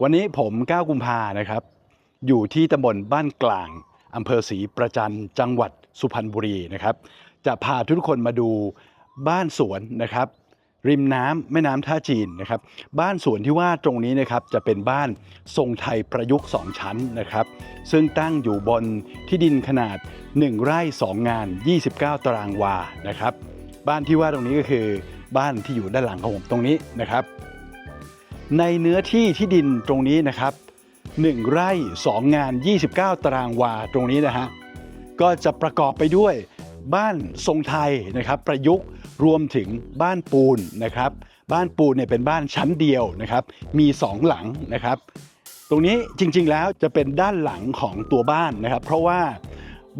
วันนี้ผมก้าวกุมภานะครับ อยู่ที่ตำบลบ้านกลางอำเภอศรีประจันจังหวัดสุพรรณบุรีนะครับ จะพาทุกคนมาดูบ้านสวนนะครับ ริมน้ำแม่น้ำท่าจีนนะครับ บ้านสวนที่ว่าตรงนี้นะครับจะเป็นบ้านทรงไทยประยุกต์ 2 ชั้นนะครับ ซึ่งตั้งอยู่บนที่ดินขนาด 1 ไร่ 2 งาน 29 ตารางวานะครับ บ้านที่ว่าตรงนี้ก็คือบ้านที่อยู่ด้านหลังของผมตรงนี้นะครับ ในเนื้อที่ที่ดินตรงนี้นะครับ 1 ไร่ 2 งาน 29 ตารางวาตรงนี้นะฮะก็จะประกอบไปด้วยบ้านทรงไทยนะครับ ประยุกต์รวมถึงบ้านปูนนะครับ บ้านปูนเนี่ยเป็นบ้านชั้นเดียวนะครับ มีสองหลังนะครับ ตรงนี้จริงๆแล้วจะเป็นด้านหลังของตัวบ้านนะครับ เพราะว่า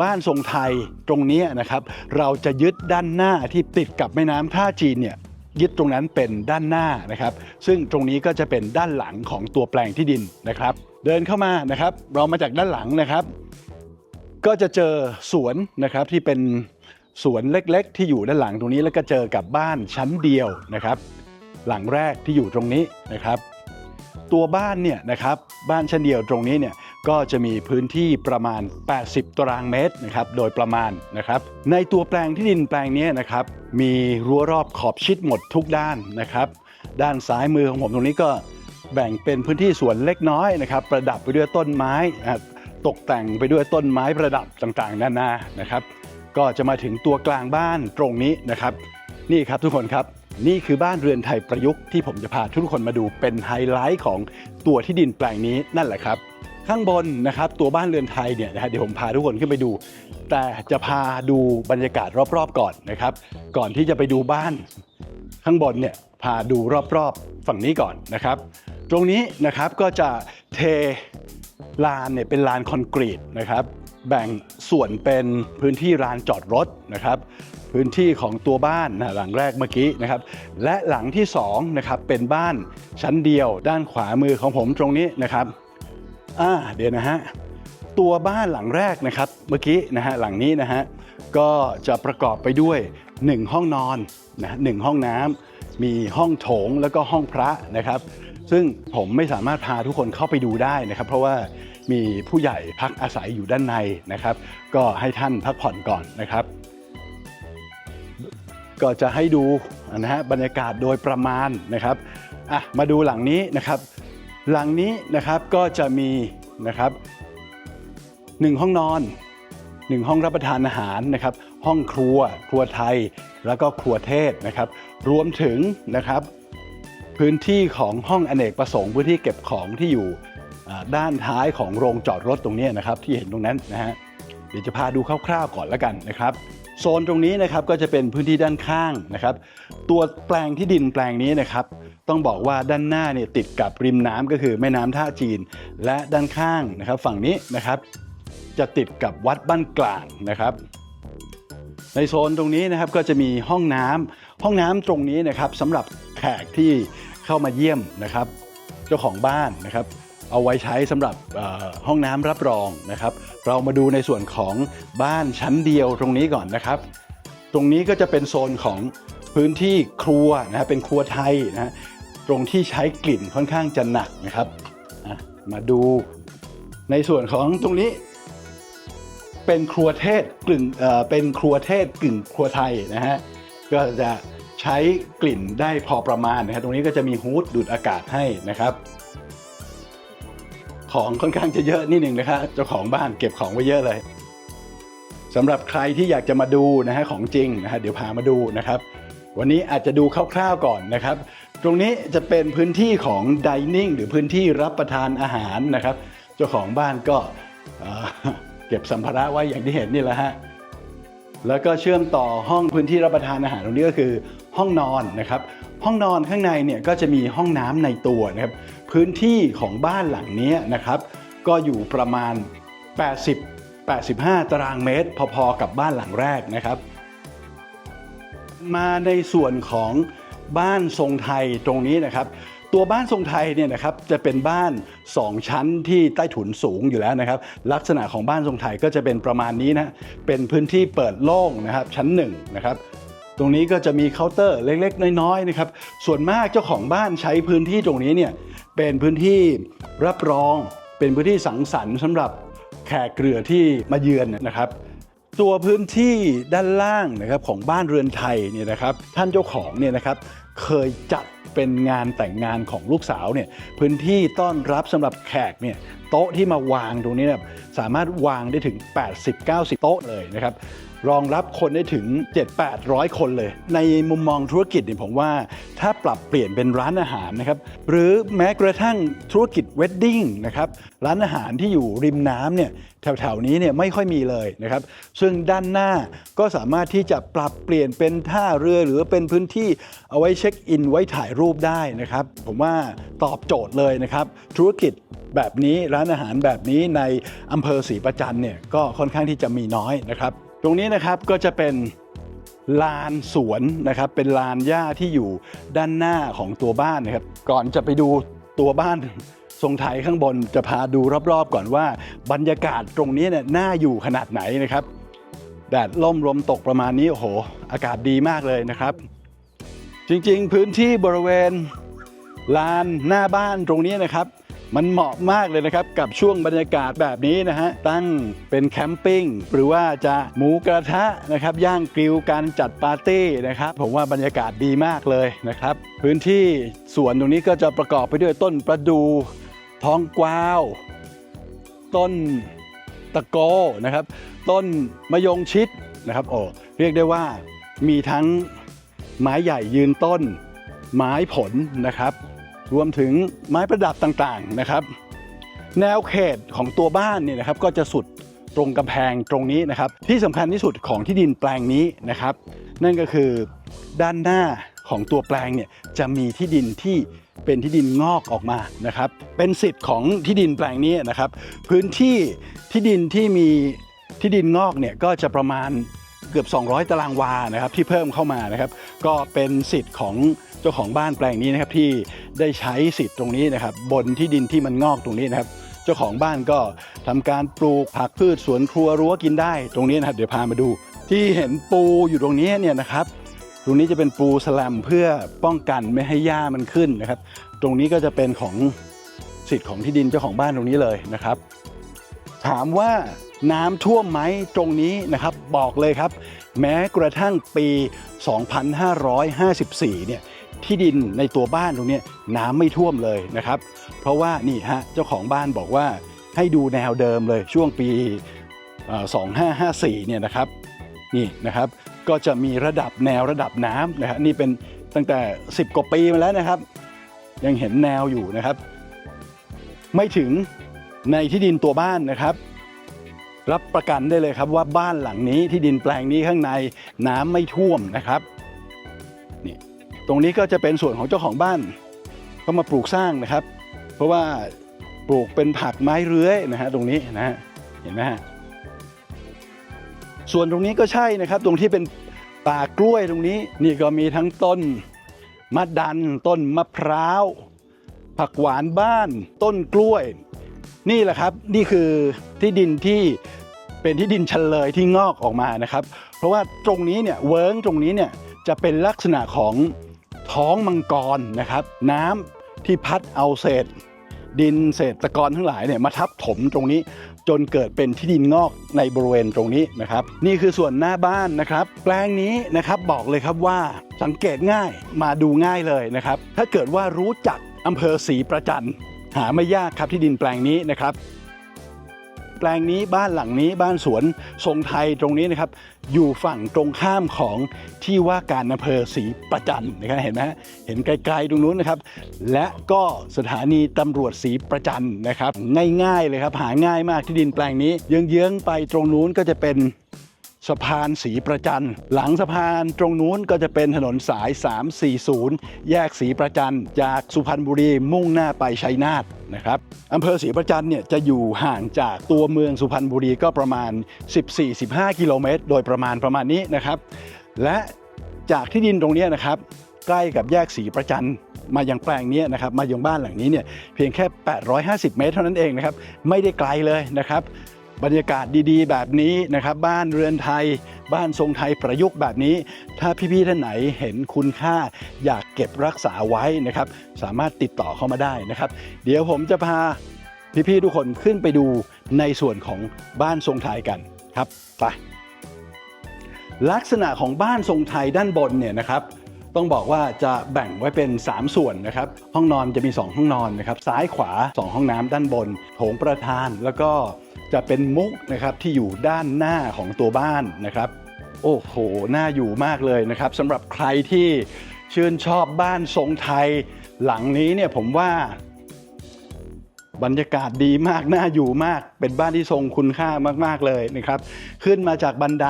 บ้านทรงไทยตรงนี้นะครับ เราจะยึดด้านหน้าที่ติดกับแม่น้ำท่าจีนเนี่ย ยึดตรงนั้นเป็นด้านหน้านะครับ ซึ่งตรงนี้ก็จะเป็นด้านหลังของตัวแปลงที่ดินนะครับ เดินเข้ามานะครับ เรามาจากด้านหลังนะครับ ก็จะเจอสวนนะครับที่เป็นสวนเล็กๆ ที่อยู่ด้านหลังตรงนี้แล้วก็เจอกับบ้านชั้นเดียวนะครับ หลังแรกที่อยู่ตรงนี้นะครับ ตัวบ้านเนี่ยนะครับบ้านชั้นเดียวตรงนี้เนี่ย ก็จะมีพื้นที่ประมาณ 80 ตารางเมตรนะครับโดยประมาณนะครับ ในตัวแปลงที่ดินแปลงนี้นะครับมีรั้วรอบขอบชิดหมดทุกด้านนะครับ ด้านซ้ายมือของผมตรงนี้ก็แบ่งเป็นพื้นที่สวนเล็กน้อยนะครับ ประดับไปด้วยต้นไม้นะตกแต่งไปด้วยต้นไม้ประดับต่างๆ นานานะครับ ก็จะมาถึงตัวกลางบ้านตรงนี้นะครับ นี่ครับทุกคนครับนี่คือบ้านเรือนไทยประยุกต์ที่ผมจะพาทุกคนมาดูเป็นไฮไลท์ของตัวที่ดินแปลงนี้นั่นแหละครับ ข้างบนนะครับตัวบ้านเรือนไทยเนี่ยนะฮะเดี๋ยวผมพาทุกคนขึ้นไปดู แต่จะพาดูบรรยากาศรอบๆก่อนนะครับ ก่อนที่จะไปดูบ้านข้างบนเนี่ยพาดูรอบๆฝั่งนี้ก่อนนะครับ ตรงนี้นะครับก็จะเทลานเนี่ยเป็นลานคอนกรีตนะครับแบ่งส่วนเป็นพื้นที่ลานจอดรถนะครับ พื้นที่ของตัวบ้านนะหลังแรกเมื่อกี้นะครับ และหลังที่สองนะครับเป็นบ้านชั้นเดียวด้านขวามือของผมตรงนี้นะครับ อ่าเดี๋ยวนะฮะตัวบ้านหลังแรกนะครับเมื่อกี้นะฮะหลังนี้นะฮะก็จะประกอบไปด้วย 1 ห้องนอนนะหนึ่งห้องน้ำมีห้องโถงแล้วก็ห้องพระนะครับ ซึ่งผมไม่สามารถพาทุกคนเข้าไปดูได้นะครับ เพราะว่ามีผู้ใหญ่พักอาศัยอยู่ด้านในนะครับ ก็ให้ท่านพักผ่อนก่อนนะครับ ก็จะให้ดูนะฮะบรรยากาศโดยประมาณนะครับอะมาดูหลังนี้นะครับ หลังนี้นะครับก็จะมีนะครับหนึ่งห้องนอนหนึ่งห้องรับประทานอาหารนะครับ ห้องครัวครัวไทยแล้วก็ครัวเทศนะครับ รวมถึงนะครับ พื้นที่ของห้องอเนกประสงค์พื้นที่เก็บของที่อยู่ด้านท้ายของโรงจอดรถตรงนี้นะครับ ที่เห็นตรงนั้นนะฮะเดี๋ยวจะพาดูคร่าวๆก่อนแล้วกันนะครับโซนตรงนี้นะครับก็จะเป็นพื้นที่ด้านข้างนะครับ ตัวแปลงที่ดินแปลงนี้นะครับ ต้องบอกว่าด้านหน้าเนี่ยติดกับริมน้ำก็คือแม่น้ำท่าจีน และด้านข้างนะครับ ฝั่งนี้นะครับ จะติดกับวัดบ้านกลางนะครับในโซนตรงนี้นะครับก็จะมีห้องน้ำห้องน้ำตรงนี้นะครับสำหรับแขกที่เข้ามาเยี่ยมนะครับ เจ้าของบ้านนะครับ เอาไว้ใช้สำหรับห้องน้ำรับรองนะครับ เรามาดูในส่วนของบ้านชั้นเดียวตรงนี้ก่อนนะครับ ตรงนี้ก็จะเป็นโซนของ พื้นที่ครัวนะเป็นครัวไทยนะฮะตรงที่ใช้กลิ่นค่อนข้างจะหนักนะครับมาดูในส่วนของตรงนี้ เป็นครัวเทศกึ่งเอ่อเป็นครัวเทศกึ่งครัวไทยนะฮะก็จะใช้กลิ่นได้พอประมาณนะครับตรงนี้ก็จะมีฮูดดูดอากาศให้นะครับ ของค่อนข้างจะเยอะนิดหนึ่งนะครับเจ้าของบ้านเก็บของไว้เยอะเลยสำหรับใครที่อยากจะมาดูนะฮะของจริงนะฮะเดี๋ยวพามาดูนะครับ วันนี้อาจจะดูคร่าวๆก่อนนะครับ ตรงนี้จะเป็นพื้นที่ของดิเนิ่งหรือพื้นที่รับประทานอาหารนะครับ เจ้าของบ้านก็เอ่อเก็บสัมภาระไว้อย่างที่เห็นนี่แหละฮะ แล้วก็เชื่อมต่อห้องพื้นที่รับประทานอาหารตรงนี้ก็คือห้องนอนนะครับ ห้องนอนข้างในเนี่ยก็จะมีห้องน้ำในตัวนะครับ พื้นที่ของบ้านหลังนี้นะครับ ก็อยู่ประมาณ 80 85 ตารางเมตร พอๆกับบ้านหลังแรกนะครับ มาในส่วนของบ้านทรงไทยตรงนี้นะครับ ตัวบ้านทรงไทยเนี่ยนะครับจะเป็นบ้าน 2 ชั้นที่ใต้ถุนสูงอยู่แล้วนะครับ ลักษณะของบ้านทรงไทยก็จะเป็นประมาณนี้นะเป็นพื้นที่เปิดโล่งนะครับ ชั้นหนึ่งนะครับตรงนี้ก็จะมีเคาน์เตอร์เล็กๆ น้อยๆนะครับส่วนมากเจ้าของบ้านใช้พื้นที่ตรงนี้เนี่ยเป็นพื้นที่รับรอง เป็นพื้นที่สังสรรค์สำหรับแขกเรือที่มาเยือนนะครับ ตัวพื้นที่ด้านล่างนะครับของบ้านเรือนไทยเนี่ยนะครับท่านเจ้าของเนี่ยนะครับเคยจัดเป็นงานแต่งงานของลูกสาวเนี่ยพื้นที่ต้อนรับสำหรับแขกเนี่ยโต๊ะที่มาวางตรงนี้เนี่ยสามารถวางได้ถึง 80-90 โต๊ะเลยนะครับ รองรับคนได้ถึง 7-800 คนเลย ในมุมมองธุรกิจเนี่ยผมว่าถ้าปรับเปลี่ยนเป็นร้านอาหารนะครับ หรือแม้กระทั่งธุรกิจเวดดิ้งนะครับ ร้านอาหารที่อยู่ริมน้ำเนี่ยแถวๆนี้เนี่ยไม่ค่อยมีเลยนะครับ ซึ่งด้านหน้าก็สามารถที่จะปรับเปลี่ยนเป็นท่าเรือหรือเป็นพื้นที่เอาไว้เช็คอินไว้ถ่ายรูปได้นะครับ ผมว่าตอบโจทย์เลยนะครับ ธุรกิจแบบนี้ร้านอาหารแบบนี้ในอำเภอศรีประจันเนี่ยก็ค่อนข้างที่จะมีน้อยนะครับ ตรงนี้นะครับก็จะเป็นลานสวนนะครับ เป็นลานหญ้าที่อยู่ด้านหน้าของตัวบ้านนะครับ ก่อนจะไปดูตัวบ้านทรงไทยข้างบนจะพาดูรอบๆ ก่อนว่าบรรยากาศตรงนี้เนี่ยน่าอยู่ขนาดไหนนะครับ แดดล่มลมตกประมาณนี้โอ้โห อากาศดีมากเลยนะครับ จริงๆ พื้นที่บริเวณลานหน้าบ้านตรงนี้นะครับ มันเหมาะมากเลยนะครับ กับช่วงบรรยากาศแบบนี้นะฮะ ตั้งเป็นแคมปิ้งหรือว่าจะหมูกระทะนะครับ ย่างกริลการจัดปาร์ตี้นะครับ ผมว่าบรรยากาศดีมากเลยนะครับ พื้นที่สวนตรงนี้ก็จะประกอบไปด้วยต้นประดูท้องกวาว ต้นตะโกนะครับ ต้นมะยงชิดนะครับโอ้เรียกได้ว่ามีทั้งไม้ใหญ่ยืนต้น ไม้ผลนะครับ รวมถึงไม้ประดับต่างๆนะครับ แนวเขตของตัวบ้านเนี่ยนะครับก็จะสุดตรงกำแพงตรงนี้นะครับ ที่สำคัญที่สุดของที่ดินแปลงนี้นะครับ นั่นก็คือด้านหน้าของตัวแปลงเนี่ยจะมีที่ดินที่เป็นที่ดินงอกออกมานะครับ เป็นสิทธิ์ของที่ดินแปลงนี้นะครับ พื้นที่ที่ดินที่มีที่ดินงอกเนี่ยก็จะประมาณเกือบ 200 ตารางวานะครับที่เพิ่มเข้ามานะครับ ก็เป็นสิทธิ์ของ เจ้าของบ้านแปลงนี้นะครับที่ได้ใช้สิทธิ์ตรงนี้นะครับบนที่ดินที่มันงอกตรงนี้นะครับ เจ้าของบ้านก็ทำการปลูกผักพืชสวนครัวรั้วกินได้ตรงนี้นะครับ เดี๋ยวพามาดู ที่เห็นปูอยู่ตรงนี้เนี่ยนะครับ ตรงนี้จะเป็นปูสแลมเพื่อป้องกันไม่ให้หญ้ามันขึ้นนะครับ ตรงนี้ก็จะเป็นของสิทธิ์ของที่ดินเจ้าของบ้านตรงนี้เลยนะครับ ถามว่าน้ำท่วมไหมตรงนี้นะครับบอกเลยครับ แม้กระทั่งปี 2554 เนี่ย ที่ดินในตัวบ้านตรงนี้น้ำไม่ท่วมเลยนะครับ เพราะว่านี่ฮะเจ้าของบ้านบอกว่าให้ดูแนวเดิมเลยช่วงปีเอ่อ2554 เนี่ยนะครับนี่นะครับก็จะมีระดับแนวระดับน้ำนะฮะนี่เป็นตั้งแต่ 10 กว่าปีมาแล้วนะครับ ยังเห็นแนวอยู่นะครับ ไม่ถึงในที่ดินตัวบ้านนะครับ รับประกันได้เลยครับว่าบ้านหลังนี้ที่ดินแปลงนี้ข้างในน้ำไม่ท่วมนะครับ ตรงนี้ก็จะเป็นส่วนของเจ้าของบ้าน ก็มาปลูกสร้างนะครับ เพราะว่าปลูกเป็นผักไม้เรื้อยนะฮะตรงนี้นะฮะเห็นไหมฮะส่วนตรงนี้ก็ใช่นะครับ ตรงที่เป็นป่ากล้วยตรงนี้ นี่ก็มีทั้งต้นมะดัน ต้นมะพร้าว ผักหวานบ้าน ต้นกล้วย นี่แหละครับนี่คือที่ดินที่เป็นที่ดินเฉลยที่งอกออกมานะครับ เพราะว่าตรงนี้เนี่ยเวิร์งตรงนี้เนี่ยจะเป็นลักษณะของ ท้องมังกรนะครับ น้ำที่พัดเอาเศษ ดินเศษตะกอนทั้งหลายเนี่ยมาทับถมตรงนี้จนเกิดเป็นที่ดินงอกในบริเวณตรงนี้นะครับ นี่คือส่วนหน้าบ้านนะครับ แปลงนี้นะครับบอกเลยครับว่าสังเกตง่ายมาดูง่ายเลยนะครับ ถ้าเกิดว่ารู้จักอำเภอศรีประจันหาไม่ยากครับที่ดินแปลงนี้นะครับ แปลงนี้บ้านหลังนี้บ้านสวนทรงไทยตรงนี้นะครับ อยู่ฝั่งตรงข้ามของที่ว่าการอำเภอศรีประจันนะครับเห็นไหมเห็นไกลๆตรงนู้นนะครับ และก็สถานีตำรวจศรีประจันนะครับ ง่ายๆเลยครับหาง่ายมากที่ดินแปลงนี้ เยื้องๆไปตรงนู้นก็จะเป็น สะพานศรีประจันหลังสะพานตรงนู้นก็จะเป็นถนนสาย 340 แยกศรีประจันจากสุพรรณบุรีมุ่งหน้าไปชัยนาทนะครับอำเภอศรีประจันเนี่ยจะอยู่ห่างจากตัวเมืองสุพรรณบุรีก็ประมาณ 14-15 กิโลเมตร โดยประมาณประมาณนี้นะครับ และจากที่ดินตรงนี้นะครับ ใกล้กับแยกศรีประจันมายังแปลงนี้นะครับมายังบ้านหลังนี้เนี่ยเพียงแค่ 850 เมตรเท่านั้นเองนะครับไม่ได้ไกลเลยนะครับ บรรยากาศดีๆ แบบนี้นะครับ บ้านเรือนไทย บ้านทรงไทยประยุกต์แบบนี้ ถ้าพี่ๆท่านไหนเห็นคุณค่า อยากเก็บรักษาไว้นะครับ สามารถติดต่อเข้ามาได้นะครับ เดี๋ยวผมจะพาพี่ๆทุกคนขึ้นไปดูในส่วนของบ้านทรงไทยกันครับไปลักษณะของบ้านทรงไทยด้านบนเนี่ยนะครับต้องบอกว่าจะแบ่งไว้เป็น 3 ส่วนนะครับ ห้องนอนจะมี 2 ห้องนอนนะครับ ซ้ายขวา 2 ห้องน้ำด้านบน โถงประธาน แล้วก็ จะเป็นมุกนะครับที่อยู่ด้านหน้าของตัวบ้านนะครับ โอ้โหน่าอยู่มากเลยนะครับสำหรับใครที่ชื่นชอบบ้านทรงไทย หลังนี้เนี่ยผมว่าบรรยากาศดีมากน่าอยู่มาก เป็นบ้านที่ทรงคุณค่ามาก ๆ เลยนะครับ ขึ้นมาจากบันได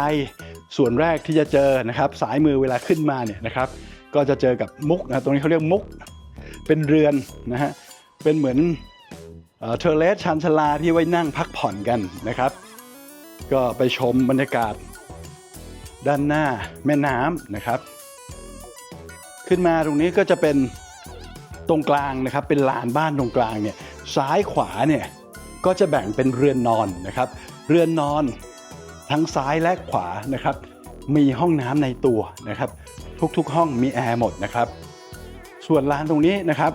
ส่วนแรกที่จะเจอนะครับ สายมือเวลาขึ้นมาเนี่ยนะครับ ก็จะเจอกับมุกนะตรงนี้เขาเรียกมุก เป็นเรือนนะฮะเป็นเหมือน เทอร์เลสชันชลาที่ไว้นั่งพักผ่อนกันนะครับ ก็ไปชมบรรยากาศ ด้านหน้าแม่น้ำนะครับ ขึ้นมาตรงนี้ก็จะเป็นตรงกลางนะครับ เป็นลานบ้านตรงกลางเนี่ยซ้ายขวาเนี่ยก็จะแบ่งเป็นเรือนนอนนะครับ เรือนนอนทั้งซ้ายและขวานะครับ มีห้องน้ำในตัวนะครับ ทุกๆห้องมีแอร์หมดนะครับ ส่วนลานตรงนี้นะครับ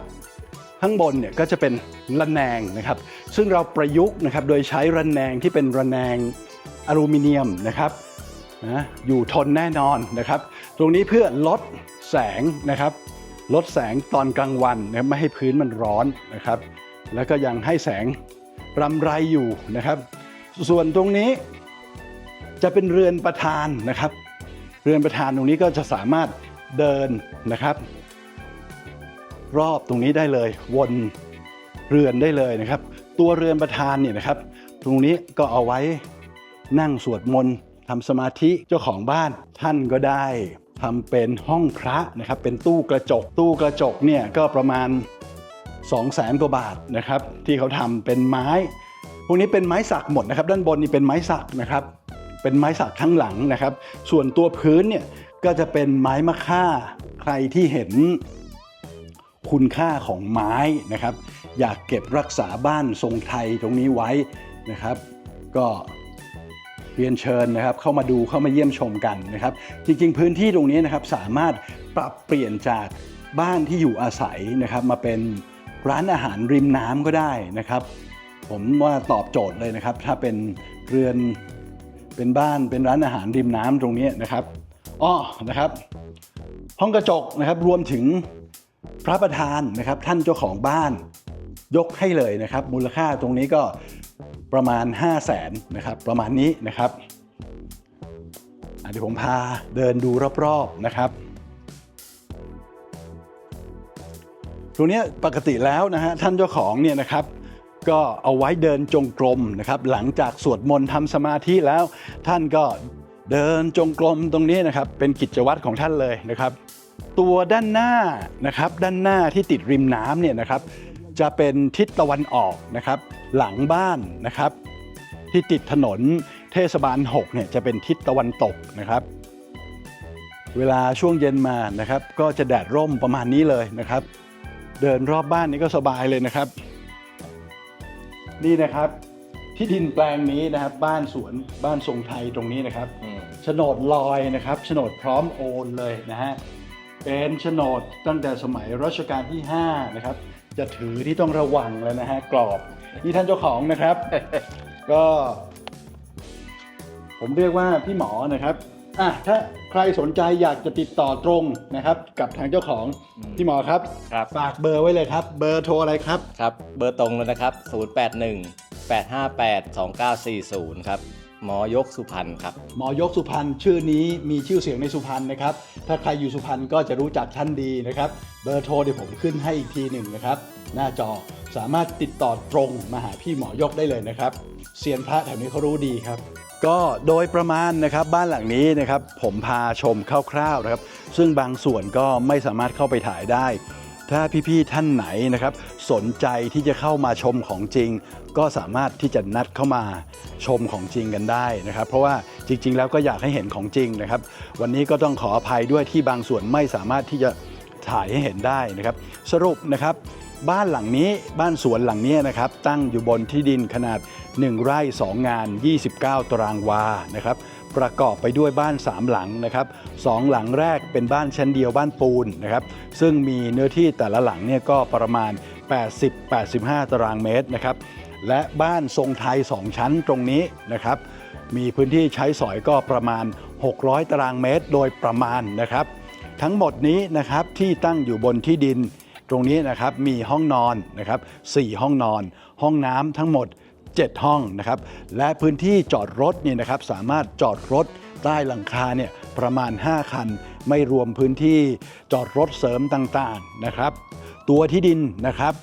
ข้างบนเนี่ยก็จะเป็นระแนงนะครับ ซึ่งเราประยุกต์นะครับโดยใช้ระแนงที่เป็นระแนงอลูมิเนียมนะครับนะอยู่ทนแน่นอนนะครับ ตรงนี้เพื่อลดแสงนะครับ ลดแสงตอนกลางวันนะไม่ให้พื้นมันร้อนนะครับ แล้วก็ยังให้แสงรำไรอยู่นะครับ ส่วนตรงนี้จะเป็นเรือนประธานนะครับ เรือนประธานตรงนี้ก็จะสามารถเดินนะครับ รอบตรงนี้ได้เลย วนเรือนได้เลยนะครับ ตัวเรือนประธานเนี่ยนะครับ ตรงนี้ก็เอาไว้นั่งสวดมนต์ทำสมาธิเจ้าของบ้านท่านก็ได้ทำเป็นห้องพระนะครับ เป็นตู้กระจก ตู้กระจกเนี่ยก็ประมาณ 2 0 0แสนกว่าบาทนะครับ ที่เขาทำเป็นไม้ พวกนี้เป็นไม้สักหมดนะครับ ด้านบนนี่เป็นไม้สักนะครับ เป็นไม้สักทั้งหลังนะครับ ส่วนตัวพื้นเนี่ยก็จะเป็นไม้มะค่า ใครที่เห็น คุณค่าของไม้นะครับ อยากเก็บรักษาบ้านทรงไทยตรงนี้ไว้นะครับ ก็เรียนเชิญนะครับเข้ามาดูเข้ามาเยี่ยมชมกันนะครับ จริงๆ พื้นที่ตรงนี้นะครับสามารถปรับเปลี่ยนจากบ้านที่อยู่อาศัยนะครับ มาเป็นร้านอาหารริมน้ำก็ได้นะครับ ผมว่าตอบโจทย์เลยนะครับ ถ้าเป็นเรือนเป็นบ้านเป็นร้านอาหารริมน้ำตรงนี้นะครับอ้อนะครับ ห้องกระจกนะครับรวมถึง พระประธานนะครับท่านเจ้าของบ้านยกให้เลยนะครับ มูลค่าตรงนี้ก็ประมาณ 5 0 0แสนนะครับประมาณนี้นะครับเดี๋ยวผมพาเดินดูรอบๆนะครับตรงนี้ปกติแล้วนะฮะท่านเจ้าของเนี่ยนะครับก็เอาไว้เดินจงกรมนะครับหลังจากสวดมนต์ทำสมาธิแล้ว ท่านก็เดินจงกรมตรงนี้นะครับเป็นกิจวัตรของท่านเลยนะครับ ตัวด้านหน้านะครับด้านหน้าที่ติดริมน้ำเนี่ยนะครับ จะเป็นทิศตะวันออกนะครับ หลังบ้านนะครับ ที่ติดถนนเทศบาล6เนี่ยจะเป็นทิศตะวันตกนะครับ เวลาช่วงเย็นมานะครับ ก็จะแดดร่มประมาณนี้เลยนะครับ เดินรอบบ้านนี้ก็สบายเลยนะครับ นี่นะครับที่ดินแปลงนี้นะครับ บ้านสวนบ้านทรงไทยตรงนี้นะครับอืมโฉนดลอยนะครับโฉนดพร้อมโอนเลยนะฮะ เป็นโฉนดตั้งแต่สมัยรัชกาลที่ 5 นะครับ จะถือที่ต้องระวังแล้วนะฮะกรอบ นี่ท่านเจ้าของนะครับ ก็ ผมเรียกว่าพี่หมอนะครับอะถ้าใครสนใจอยากจะติดต่อตรงนะครับ กับทางเจ้าของพี่หมอครับครับ ฝากเบอร์ไว้เลยครับ เบอร์โทรอะไรครับ ครับ เบอร์ตรงเลยนะครับ 081 858 2940 ครับ หมอยกสุพรรณครับ หมอยกสุพรรณชื่อนี้มีชื่อเสียงในสุพรรณนะครับ ถ้าใครอยู่สุพรรณก็จะรู้จักท่านดีนะครับ เบอร์โทรเดี๋ยวผมขึ้นให้อีกทีหนึ่งนะครับ หน้าจอสามารถติดต่อตรงมาหาพี่หมอยกได้เลยนะครับเซียนพระแถวนี้เขารู้ดีครับ ก็โดยประมาณนะครับบ้านหลังนี้นะครับผมพาชมคร่าวๆนะครับ ซึ่งบางส่วนก็ไม่สามารถเข้าไปถ่ายได้ ถ้าพี่ๆท่านไหนนะครับ สนใจที่จะเข้ามาชมของจริง ก็สามารถที่จะนัดเข้ามาชมของจริงกันได้นะครับ เพราะว่าจริง ๆ แล้วก็อยากให้เห็นของจริงนะครับ วันนี้ก็ต้องขออภัยด้วยที่บางส่วนไม่สามารถที่จะถ่ายให้เห็นได้นะครับ สรุปนะครับ บ้านหลังนี้บ้านสวนหลังนี้นะครับ ตั้งอยู่บนที่ดินขนาด 1 ไร่ 2 งาน 29 ตารางวานะครับ ประกอบไปด้วยบ้าน 3 หลังนะครับสองหลังแรกเป็นบ้านชั้นเดียวบ้านปูนนะครับซึ่งมีเนื้อที่แต่ละหลังเนี่ยก็ประมาณ 80-85 ตารางเมตรนะครับและบ้านทรงไทย 2 ชั้นตรงนี้นะครับมีพื้นที่ใช้สอยก็ประมาณ 600 ตารางเมตรโดยประมาณนะครับ ทั้งหมดนี้นะครับที่ตั้งอยู่บนที่ดิน ตรงนี้นะครับมีห้องนอนนะครับ4ห้องนอน ห้องน้ำทั้งหมด 7 ห้องนะครับและพื้นที่จอดรถเนี่ยนะครับสามารถจอดรถใต้หลังคาเนี่ยประมาณ 5 คัน ไม่รวมพื้นที่จอดรถเสริมต่างๆนะครับ ตัวที่ดินนะครับ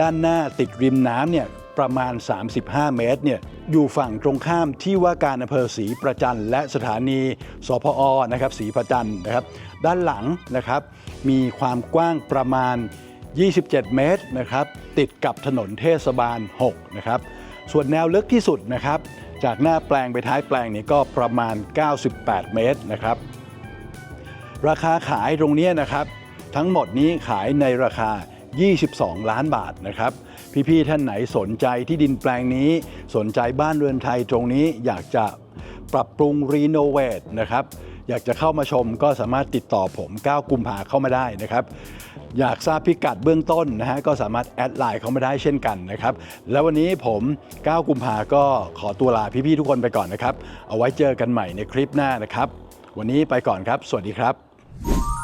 ด้านหน้าติดริมน้ำเนี่ยประมาณ 35 เมตรเนี่ยอยู่ฝั่งตรงข้ามที่ว่าการอำเภอศรีประจันและสถานีสพอนะครับศรีประจันนะครับ ด้านหลังนะครับ มีความกว้างประมาณ 27 เมตรนะครับ ติดกับถนนเทศบาล 6 นะครับ ส่วนแนวลึกที่สุดนะครับ จากหน้าแปลงไปท้ายแปลงนี้ก็ประมาณ 98 เมตรนะครับ ราคาขายตรงนี้นะครับ ทั้งหมดนี้ขายในราคา 22 ล้านบาทนะครับ พี่ๆท่านไหนสนใจที่ดินแปลงนี้ สนใจบ้านเรือนไทยตรงนี้อยากจะปรับปรุงรีโนเวทนะครับ อยากจะเข้ามาชมก็สามารถติดต่อผม 9 กุมภาเข้ามาได้นะครับ อยากทราบพิกัดเบื้องต้นนะฮะก็สามารถแอดไลน์เข้ามาได้เช่นกันนะครับ แล้ววันนี้ผม 9 กุมภาก็ขอตัวลาพี่ๆทุกคนไปก่อนนะครับ เอาไว้เจอกันใหม่ในคลิปหน้านะครับ วันนี้ไปก่อนครับ สวัสดีครับ